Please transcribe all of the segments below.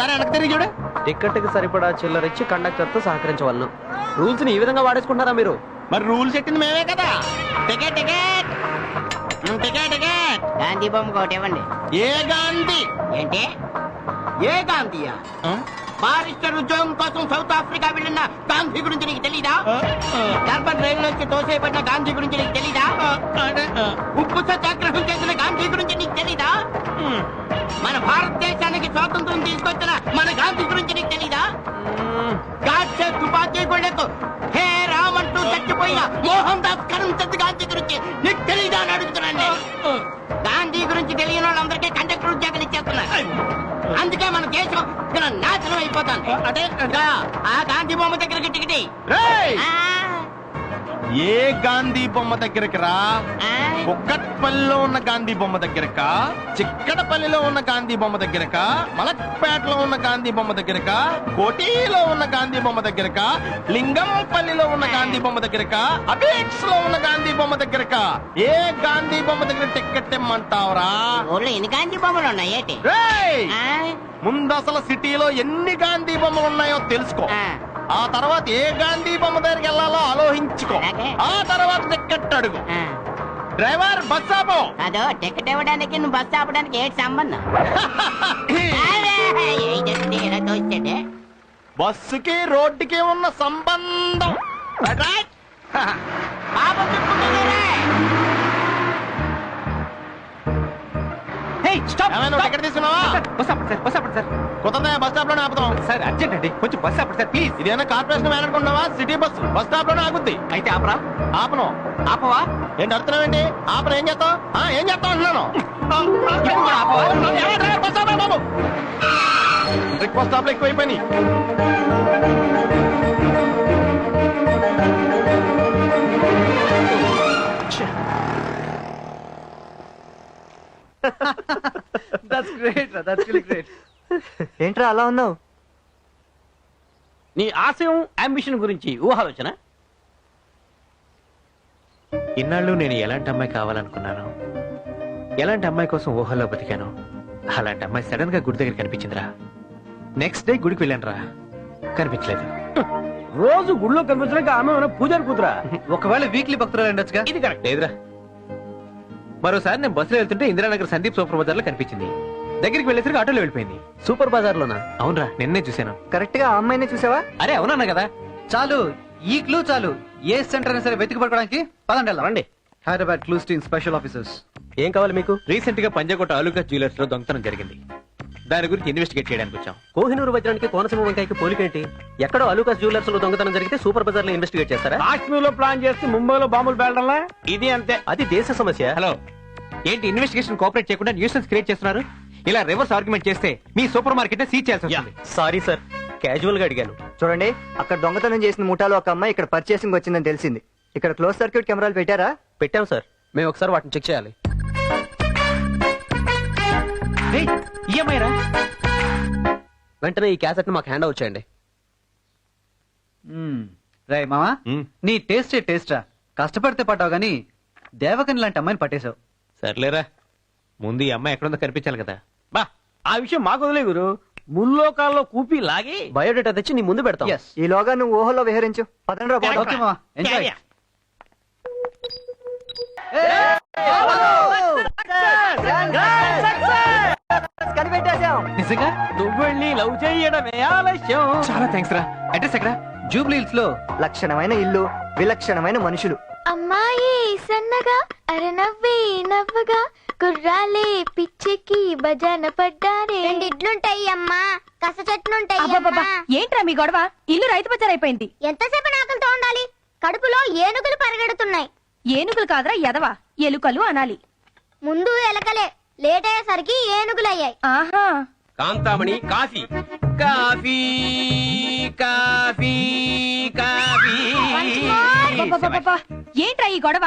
ఒక్కసారి వెనక్కి తిరిగి చూడు. టికెట్కి సరిపడా చిల్లర ఇచ్చి కండక్టర్తో సహకరించవలను. రూల్స్ని ఈ విధంగా వాడేసుకుంటారా మీరు? మరి రూల్స్ పెట్టింది మేమే కదా. Ticket ticket. Ticket ticket. Gandhi బొమ్మ ఒకటి ఇవ్వండి. ఏ గాంధీ? ఏంటి? ఏ గాంధీయా? ఆ? బారిస్టర్ ఉద్యోగం కోసం సౌత్ ఆఫ్రికా వెళ్ళిన గాంధీ గురించి నీకు తెలీదా? డర్బన్ రైలు నుంచి తోసేయబడిన గాంధీ గురించి నీకు తెలీదా? అందుకే మన దేశం ఇలా నాశనం అయిపోతాను అంటే ఇంకా ఆ గాంధీ బొమ్మ దగ్గరికి టికెట్ ఏ గాంధీ బొమ్మ దగ్గరికి రా? కుక్కట్పల్లిలో ఉన్న గాంధీ బొమ్మ దగ్గరక? చిక్కడపల్లిలో ఉన్న గాంధీ బొమ్మ దగ్గరక? మలక్పేటలో ఉన్న గాంధీ బొమ్మ దగ్గరక? కోటిలో ఉన్న గాంధీ బొమ్మ దగ్గరక? లింగంపల్లిలో ఉన్న గాంధీ బొమ్మ దగ్గరక? అబేక్స్లో ఉన్న గాంధీ బొమ్మ దగ్గరక? ఏ గాంధీ బొమ్మ దగ్గర టికెట్ ఇమ్మంటావురా ఎన్ని గాంధీ బొమ్మలు ఉన్నాయి ముందు అసలు సిటీలో ఎన్ని గాంధీ బొమ్మలు ఉన్నాయో తెలుసుకో. ఆ. తర్వాత ఏ గాంధీ బొమ్మ దగ్గరికి వెళ్ళాలో ఆలోచించుకో. ఆ తర్వాత టికెట్ అడుగు. డ్రైవర్ బస్ ఆపో అదో టికెట్ ఇవ్వడానికి నువ్వు బస్సు ఆపడానికి ఏంటి సంబంధం బస్సుకి రోడ్డుకి ఉన్న సంబంధం? పాపం తిప్పుకుంటుందిరే. తీసుకున్నావా? బస్ బస్ బస్ స్టాప్లోనే ఆపుతాం సార్ అర్జెంట్ అండి. కొంచెం బస్ అప్పుడు సార్ ప్లీజ్ ఇదేనా corporation van city bus bus స్టాప్లోనే ఆగుద్ది. అయితే ఆపరా? ఆపను. ఆపవా? ఏంటి అడుగుతున్నావేంటి? ఆపను ఏం చేస్తావు? ఏం చేస్తావు అంటున్నాను. బస్ స్టాప్లో ఎక్కువైపోయినాయి. That's great that's really great ఏంట్రా అలా ఉన్నావు? నీ ఆశయం అంబిషన్ గురించి ఊహాలోచన? ఇన్నాళ్ళు నేను ఎలాంటి అమ్మాయి కావాలనుకున్నాను ఎలాంటి అమ్మాయి కోసం ఊహల్లో బతికాను అలాంటి అమ్మాయి సడన్గా గుడి దగ్గర కనిపించిందిరా. నెక్స్ట్ డే గుడికి వెళ్ళాను రా కనిపించలేదు. రోజు గుళ్ళో కనిపించడానికి ఆమె ఏమైనా పూజారి కూతురా? ఒకవేళ వీక్లీ భక్తురాలు ఉండొచ్చుగా? ఇది కరెక్ట్. లేదురా. మరోసారి నేను బస్సులో వెళ్తుంటే ఇందిరానగర్ సందీప్ సూపర్ బజార్లో కనిపించింది. దగ్గరికి వెళ్ళేసరికి ఆటోలో వెళ్ళిపోయింది. సూపర్ బజార్ లోనా అవునరా నిన్నే చూశాను. కరెక్ట్గా ఆ అమ్మాయిని చూసావా? అరే అవునన్నా కదా. చాలు ఈ క్లూ చాలు. ఏ సెంటర్ అయినా సరే వెతికి పడుకోవడానికి పదండి వెళ్దాం. రండి. Hyderabad clues team special officers. ఏం కావాలి మీకు? రీసెంట్గా పంజాకోట ఆలుకా జ్యువెలర్స్లో దొంగతనం జరిగింది. దాని గురించి ఇన్వెస్టిగేట్ చేయడానికి వచ్చాం. కోహినూరు వజ్రానికి కోనసీమ వంకాయకి పోలికేంటి? ఎక్కడో అలూకాస్ జ్యువెలర్స్లో దొంగతనం జరిగితే సూపర్ బజార్లో ఇన్వెస్టిగేట్ చేస్తారా? కాశ్మీర్లో ప్లాన్ చేస్తే ముంబైలో బాంబులు పేలడంలా? ఇది అంతే. అది దేశ సమస్య. హలో ఏంటి ఇన్వెస్టిగేషన్ కోఆపరేట్ చేయకుండా న్యూసెన్స్ క్రియేట్ చేస్తున్నారు? ఇలా రివర్స్ ఆర్గ్యుమెంట్ చేస్తే మీ సూపర్ మార్కెట్ సీజ్ చేయాల్సి వస్తుంది. సారీ సార్ క్యాజువల్గా అడిగాను. చూడండి అక్కడ దొంగతనం చేసిన ముఠాలో ఒక అమ్మాయి ఇక్కడ పర్చేసింగ్ వచ్చిందని తెలిసింది. ఇక్కడ క్లోజ్ సర్క్యూట్ కెమెరాలు పెట్టారా? పెట్టాం సార్ మేము ఒకసారి వాటిని చెక్ చేయాలి. ఈఎంఐ రా? వెంటనే ఈ క్యాసెట్ని మాకు హ్యాండ్ అవుట్ చేయండి. రే మామా మ్మ్. నీ టేస్టే టేస్ట్ రా. కష్టపడితే పట్టావు గానీ దేవకని లాంటి అమ్మాయిని పట్టేశావు. సర్లేరా ముందు ఈ అమ్మాయి ఎక్కడుందో కనిపించాలి కదా. బా ఆ విషయం మాకు వదిలే గురు. ముల్లోకాల్లో కూపి లాగి బయోడేటా తెచ్చి నీ ముందు పెడతాం. ఎస్ ఈలోగా నువ్వు ఊహలో విహరించు. పదండ్రా పోదాం. ఓకే మామా ఎంజాయ్ క్యారియా. కనిపెట్టేశాం నిజంగా? నువ్వు వెళ్ళి లవ్ చేయడమే ఆలస్యం. చాలా థ్యాంక్స్ రా. అడ్రస్ ఎక్కడ? జూబ్లీ హిల్స్లో. లక్షణమైన ఇల్లు విలక్షణమైన మనుషులు. అమ్మాయి సన్నగా అరనవ్వి నవ్వగా కుర్రాలే పిచ్చెక్కి భజన పడ్డారే. రెండిడ్లుంటాయి అమ్మా కస చెట్లుంటాయి అబ్బబ్బబ్బా. ఏంట్రా మీ గొడవ? ఇల్లు రైతు బజార్ అయిపోయింది ఎంతసేపు ఆకలితో ఉండాలి? కడుపులో ఏనుగులు పరిగెడుతున్నాయి. ఏనుగులు కాదురా ఎదవ ఎలుకలు అనాలి. ముందు ఎలకలే లేట్ అయ్యేసరికి ఏనుగులయ్యాయి. ఆహా. Kanthamani coffee. Coffee coffee coffee. అబ్బబ్బబ్బబ్బా, ఏంట్రా ఈ గొడవ?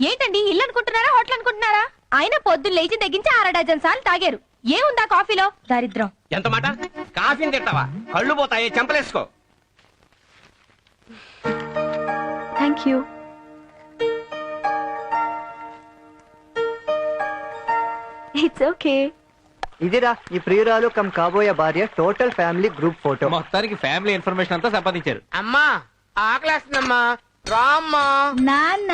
ఏంటండి ఇల్లు అనుకుంటున్నారా హోటల్ అనుకుంటున్నారా? ఆయన పొద్దున్న లేచి తెగించి అర డజన్ సార్లు తాగారు. ఏముందా కాఫీలో? దరిద్రం ఎంత మాట? కాఫీని తింటావా? కళ్ళు పోతాయి చెంపలేసుకో. థ్యాంక్ యూ ఇట్స్ ఓకే ఇదిరా ఈ ప్రియురాలు కమ్ కాబోయే భార్య టోటల్ ఫ్యామిలీ గ్రూప్ ఫోటో. మొత్తానికి ఫ్యామిలీ ఇన్ఫర్మేషన్ అంతా సంపాదించారు. అమ్మా ఆకలేస్తుందమ్మా. రామ్మా. నాన్న.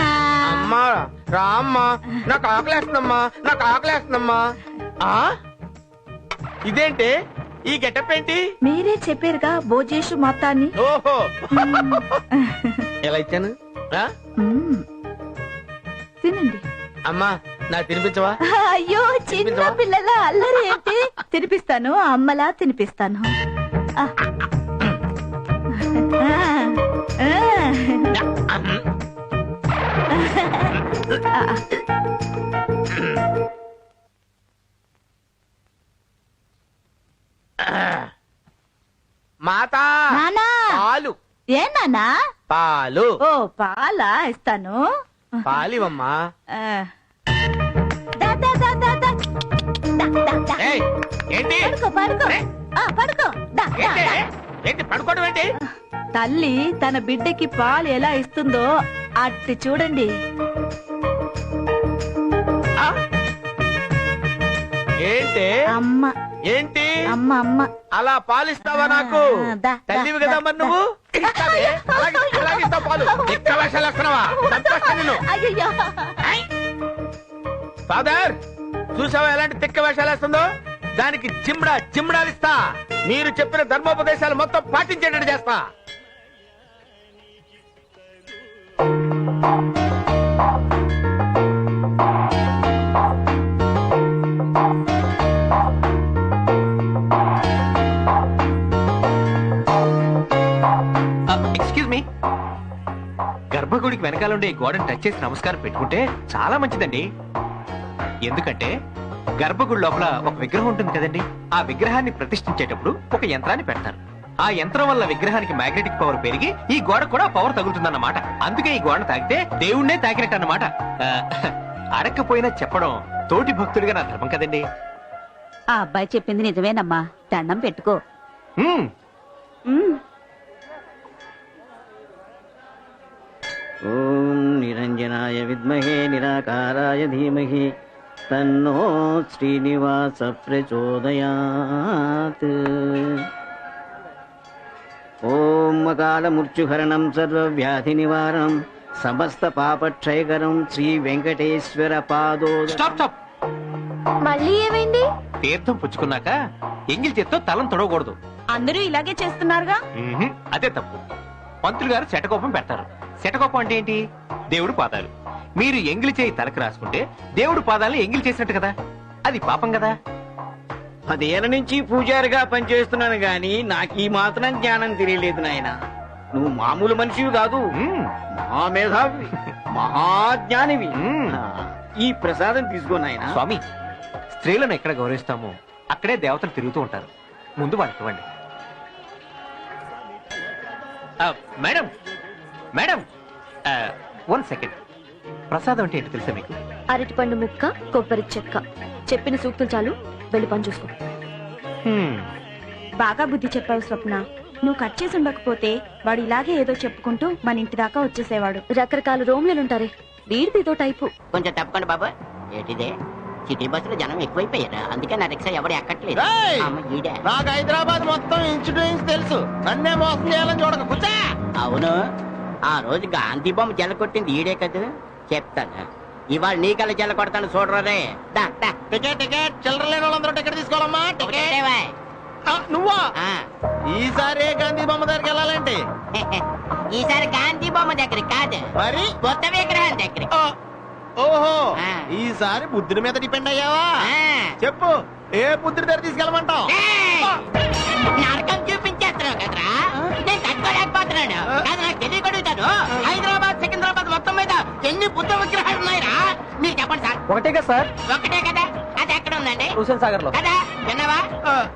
అమ్మా రామ్మా నాకు ఆకలేస్తుందమ్మా నాకు ఆకలేస్తుందమ్మా ఆ? ఇదేంటి? ఈ గెటప్ ఏంటి? మీరే చెప్పారుగా భోజేషు మొత్తాన్ని ఓహో. ఎలా ఇచ్చాను? ఆ? తినండి. అమ్మా నాకు తినిపించవా? అయ్యో చిన్న పిల్లల అల్లరి ఏంటి? తినిపిస్తాను అమ్మలా తినిపిస్తాను. ఆ. ఆ, ఆ. మాతా. నానా. పాలు. ఏ నానా? పాలు. ఓ పాలా ఇస్తాను. పాలివమ్మా ఆ. దా, దా, దా, దా, దా. దా, దా, దా. ఏయ్, ఏంటి? పడుకో పడుకో. ఆ, పడుకో. దా, దా, ఏంటి? దా. ఏంటి? పడుకోవడం ఏంటి? తల్లి తన బిడ్డకి పాలు ఎలా ఇస్తుందో అట్టి చూడండి. ఆ? ఏంటి? అమ్మ. ఏంటి? అమ్మ అమ్మ. అలా పాలిస్తావా నాకు? ఆ, దా, తల్లివి దా, కదా దా, మరి నువ్వు? ఇస్తావే? అలాగే అలాగే ఇస్తావు పాలు. ఎక్కడ వేషాలు వేస్తున్నావా చంపేస్తా నిన్ను. అయ్యయ్యో. ఫాదర్ చూసావా ఎలాంటి తిక్క వేషాలు వేస్తుందో? దానికి చిమ్డా చిమ్డాలు ఇస్తా. మీరు చెప్పిన ధర్మోపదేశాలు మొత్తం పాటించేటట్టు చేస్తా. వెనకాల ఉండే గోడను టచ్ చేసి నమస్కారం పెట్టుకుంటే చాలా మంచిదండి. ఎందుకంటే గర్భగుడి లోపల ఒక విగ్రహం ఉంటుంది కదండి. ఆ విగ్రహాన్ని ప్రతిష్ఠించేటప్పుడు ఒక యంత్రాన్ని పెడతారు. ఆ యంత్రం వల్ల విగ్రహానికి మ్యాగ్నెటిక్ పవర్ పెరిగి ఈ గోడ కూడా పవర్ తగులుతుందన్నమాట. అందుకే ఈ గోడ తాకితే దేవుణ్ణే తాకినట్టు అన్నమాట అడక్కపోయినా చెప్పడం తోటి భక్తుడిగా నా ధర్మం కదండి. ఆ అబ్బాయి చెప్పింది నిజమేనమ్మా. దండం పెట్టుకో. ఓం నిరంజనాయ విద్మహే నిరాకారాయ ధీమహి తన్నో శ్రీనివాస ప్రచోదయాత్ ఓం మృత్యుహరణం సర్వవ్యాధి నివారణం సమస్త పాపక్షయకరం శ్రీ వెంకటేశ్వర పాదో స్టాప్ స్టాప్ మళ్ళీ ఏమైంది? తీర్థం పుచ్చుకున్నాక ఎంగిల్ చేత్తో తలం తొడవకూడదు. అందరూ ఇలాగే చేస్తున్నారుగా? మ్మ్హ్. అదే తప్పు. పంతులు గారు శటకోపం పెడతారు. శటకోపం అంటే ఏంటి? దేవుడు పాదాలు. మీరు ఎంగిలి చేయి తలకు రాసుకుంటే దేవుడు పాదాలను ఎంగిలి చేసినట్టు కదా? అది పాపం కదా? పదేళ్ళ నుంచి పూజారిగా పనిచేస్తున్నాను గాని నాకు ఈ మాత్రం జ్ఞానం తెలియలేదు నాయన. నువ్వు మామూలు మనిషివి కాదు. మహామేధావి. మహాజ్ఞానివి. ఈ ప్రసాదం తీసుకో నాయన. స్వామి స్త్రీలను ఎక్కడ గౌరవిస్తామో అక్కడే దేవతలు తిరుగుతూ ఉంటారు. ముందు వాళ్ళకి ఇవ్వండి. మేడం మేడం వన్ సెకండ్ ప్రసాదం అంటే ఏంటి తెలుసా మీకు? అరటిపండు ముక్క కొబ్బరి చెక్క. చెప్పిన సూక్తులు చాలు వెళ్ళి పని చూసుకో. హ్మ్. బాగా బుద్ధి చెప్పావు స్వప్న. నువ్వు కట్ చేసి ఉండకపోతే వాడు ఇలాగే ఏదో చెప్పుకుంటూ మన ఇంటి దాకా వచ్చేసేవాడు. రకరకాల రోమ్లుంటారే వీడిదిదో టైపు. కొంచెం తప్పకండి బాబు. ఏంటిదే? సిటీ బస్సులో జనం ఎక్కువైపోయారు? అందుకే నా రిక్షా ఎవరు ఎక్కట్లేదు. ఏయ్! అమ్మ, ఈడే. నాకు హైదరాబాద్ మొత్తం ఇంచు తెలుసు. నన్నే మోసం చేయాలని చూడక. అవును. ఆ రోజు గాంధీ బొమ్మ జల కొట్టింది ఈడే కదా. చెప్తాను. ఇవాళ నీ కళ్ళ జల కొడతాను చూడరే. Ticket ticket. చిల్లర లేని వాళ్ళందరూ టికెట్ తీసుకోవాలమ్మా టికెట్. నువ్వా. ఈసారి గాంధీ బొమ్మ దగ్గరికి వెళ్ళాలంటే? ఈసారి గాంధీ బొమ్మ దగ్గర కాదు. మరి? కొత్త విగ్రహం దగ్గర ఓహో. ఈసారి బుద్ధుడి మీద డిపెండ్ అయ్యావా. చెప్పు ఏ బుద్ధుడి దగ్గర తీసుకెళ్ళమంటావు! నరకం చూపించేస్తున్నావు కదరా. నేను తట్టుకోలేకపోతున్నాను కాదు నాకు తెలియకడుగుతాను హైదరాబాద్ సికింద్రాబాద్ మొత్తం మీద ఎన్ని బుద్ధ విగ్రహాలు ఉన్నాయిరా? మీరు చెప్పండి సార్. ఒకటే కదా సార్. ఒకటే కదా? అది ఎక్కడ ఉందండి? హుసేన్ సాగర్లో కదా? విన్నావా?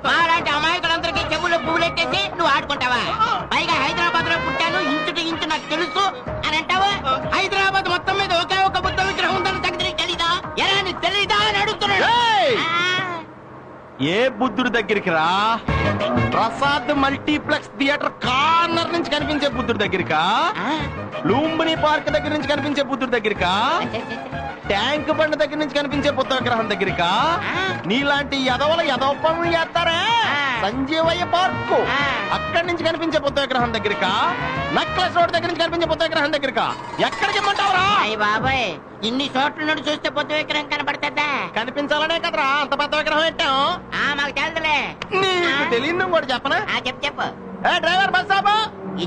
మాలాంటి అమాయకులందరికీ చెవులు పువ్వులెట్టేసి నువ్వు ఆడుకుంటావా? పైగా హైదరాబాద్లో పుట్టాను ఇంచుటి ఇంచు నాకు తెలుసు. ఏ బుద్ధుడి దగ్గరికి రా? ప్రసాద్ మల్టీప్లెక్స్ థియేటర్ కార్నర్ నుంచి కనిపించే బుద్ధుడి దగ్గరికా? లూంబిని పార్క్ దగ్గర నుంచి కనిపించే బుద్ధుడి దగ్గరికా. ట్యాంక్ బండ్ దగ్గర నుంచి కనిపించే బుద్ధ విగ్రహం దగ్గరికా. నీలాంటి ఎదవల ఎదవ పనులు చేస్తారే. సంజీవయ్య పార్కు. అక్కడి నుంచి కనిపించే బుద్ధ విగ్రహం దగ్గరికా? నక్లెస్ రోడ్ దగ్గర నుంచి కనిపించే బుద్ధ విగ్రహం దగ్గరికా? ఎక్కడికి ఇమ్మంటావురా? అయ్య బాబాయ్ ఇన్ని చోట్ల నుండి చూస్తే పొద్దు విగ్రహం కనబడుతుందా? కనిపించాలనే కదరా అంత పెద్ద విగ్రహం పెట్టాం ఆ మాకు తెలుదులే నీకు తెలియదు కూడా చెప్పనా? ఆ చెప్పు చెప్పు. ఏ డ్రైవర్ బస్ ఆపు. నీ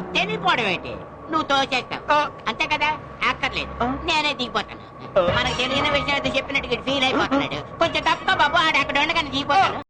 ఏంటి? నువ్వు తోచేస్తావు. అంతే కదా? అక్కర్లేదు. నేనే దిగిపోతాను. మనకు తెలియని విషయం అయితే చెప్పినట్టు ఫీల్ అయిపోతున్నాడు. కొంచెం తక్కువ బాబు ఆడ అక్కడ ఉండగానే దిగిపోతాను